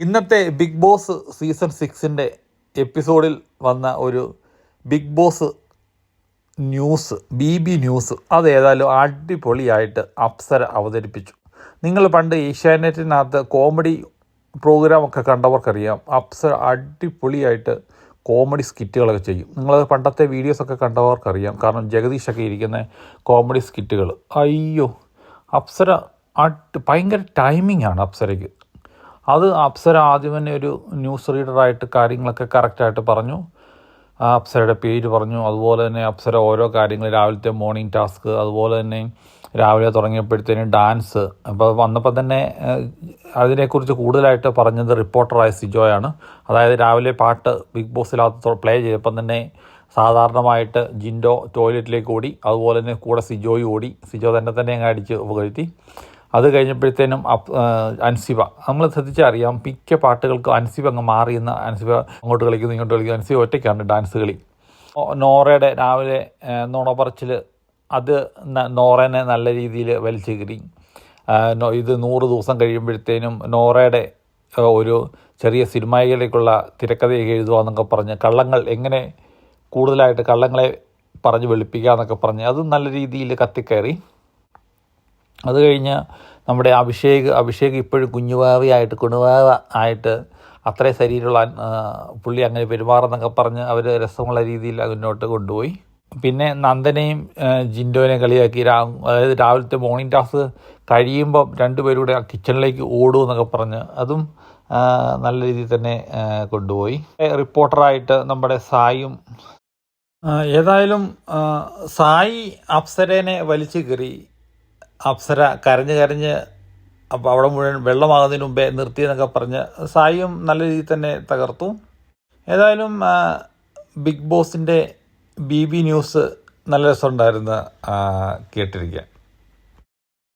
ഇന്നത്തെ big boss season സിക്സിന്റെ എപ്പിസോഡിൽ വന്ന ഒരു Bigg Boss news B B news അതേതായാലും അടിപൊളിയായിട്ട് അപ്സര അവതരിപ്പിച്ചു. നിങ്ങൾ പണ്ട് ഏഷ്യാനെറ്റിനകത്ത് കോമഡി പ്രോഗ്രാമൊക്കെ കണ്ടവർക്കറിയാം. അപ്സര അടിപൊളിയായിട്ട് കോമഡി സ്കിറ്റുകളൊക്കെ ചെയ്യും. നിങ്ങൾ പണ്ടത്തെ വീഡിയോസൊക്കെ കണ്ടവർക്കറിയാം. കാരണം ജഗദീഷൊക്കെ ഇരിക്കുന്ന കോമഡി സ്കിറ്റുകൾ. അയ്യോ അപ്സര അട്ട് ഭയങ്കര ടൈമിംഗ് ആണ് അപ്സരയ്ക്ക്. അത് അപ്സര ആദ്യം തന്നെ ഒരു ന്യൂസ് റീഡറായിട്ട് കാര്യങ്ങളൊക്കെ കറക്റ്റായിട്ട് പറഞ്ഞു. ആ അപ്സരയുടെ പേര് പറഞ്ഞു. അതുപോലെ തന്നെ അപ്സര ഓരോ കാര്യങ്ങൾ രാവിലത്തെ മോർണിംഗ് ടാസ്ക് അതുപോലെ തന്നെ രാവിലെ തുടങ്ങിയപ്പോഴത്തേനും ഡാൻസ് അപ്പോൾ വന്നപ്പോൾ തന്നെ അതിനെക്കുറിച്ച് കൂടുതലായിട്ട് പറഞ്ഞത് റിപ്പോർട്ടറായ സിജോയാണ്. അതായത് രാവിലെ പാട്ട് ബിഗ് ബോസിനകത്ത് പ്ലേ ചെയ്തപ്പം തന്നെ സാധാരണമായിട്ട് ജിൻഡോ ടോയ്ലറ്റിലേക്ക് ഓടി അതുപോലെ തന്നെ കൂടെ സിജോയും ഓടി. സിജോ തന്നെ തന്നെ അങ്ങ് അടിച്ച് പുകഴ്ത്തി അത് കഴിഞ്ഞപ്പോഴത്തേനും അൻസിബ. നമ്മൾ ശ്രദ്ധിച്ചറിയാം മിക്ക പാട്ടുകൾക്ക് അൻസിബ അങ്ങ് മാറിയെന്ന് അൻസിബ അങ്ങോട്ട് കളിക്കുന്നു ഇങ്ങോട്ട് കളിക്കുന്നു. അൻസിബ ഒറ്റയ്ക്കാണ് ഡാൻസ് കളി. നോറയുടെ രാവിലെ നോണ പറച്ചിൽ അത് നോറേനെ നല്ല രീതിയിൽ വലിച്ചു കീറി ഇത് നൂറ് ദിവസം കഴിയുമ്പോഴത്തേനും നോറയുടെ ഒരു ചെറിയ സിനിമയിലേക്കുള്ള തിരക്കഥയൊക്കെ എഴുതുക എന്നൊക്കെ പറഞ്ഞ് കള്ളങ്ങൾ എങ്ങനെ കൂടുതലായിട്ട് കള്ളങ്ങളെ പറഞ്ഞ് വെളുപ്പിക്കുക എന്നൊക്കെ പറഞ്ഞ് അത് നല്ല രീതിയിൽ കത്തിക്കയറി. അത് കഴിഞ്ഞ് നമ്മുടെ അഭിഷേക് അഭിഷേക് ഇപ്പോഴും കുഞ്ഞുവാവയായിട്ട് കുണുവാവ ആയിട്ട് അത്രയും ശരീരമുള്ള പുള്ളി അങ്ങനെ പെരുമാറുന്നൊക്കെ പറഞ്ഞ് അവർ രസമുള്ള രീതിയിൽ മുന്നോട്ട് കൊണ്ടുപോയി. പിന്നെ നന്ദനെയും ജിൻഡോനെ കളിയാക്കി. രാ അതായത് രാവിലത്തെ മോർണിംഗ് ടാസ്ക് കഴിയുമ്പോൾ രണ്ടുപേരും കൂടെ കിച്ചണിലേക്ക് ഓടും എന്നൊക്കെ പറഞ്ഞ് അതും നല്ല രീതിയിൽ തന്നെ കൊണ്ടുപോയി. റിപ്പോർട്ടറായിട്ട് നമ്മുടെ സായും. ഏതായാലും സായി അപ്സരേനെ വലിച്ചു കയറി അപ്സര കരഞ്ഞ് കരഞ്ഞ് അപ്പോൾ അവിടെ മുഴുവൻ വെള്ളമാകുന്നതിന് മുമ്പേ നിർത്തിയെന്നൊക്കെ പറഞ്ഞ് സായിയും നല്ല രീതിയിൽ തന്നെ തകർത്തു. ഏതായാലും ബിഗ് ബോസിന്റെ ബി ബി ന്യൂസ് നല്ല രസമുണ്ടായിരുന്നു കേട്ടിരിക്കാൻ.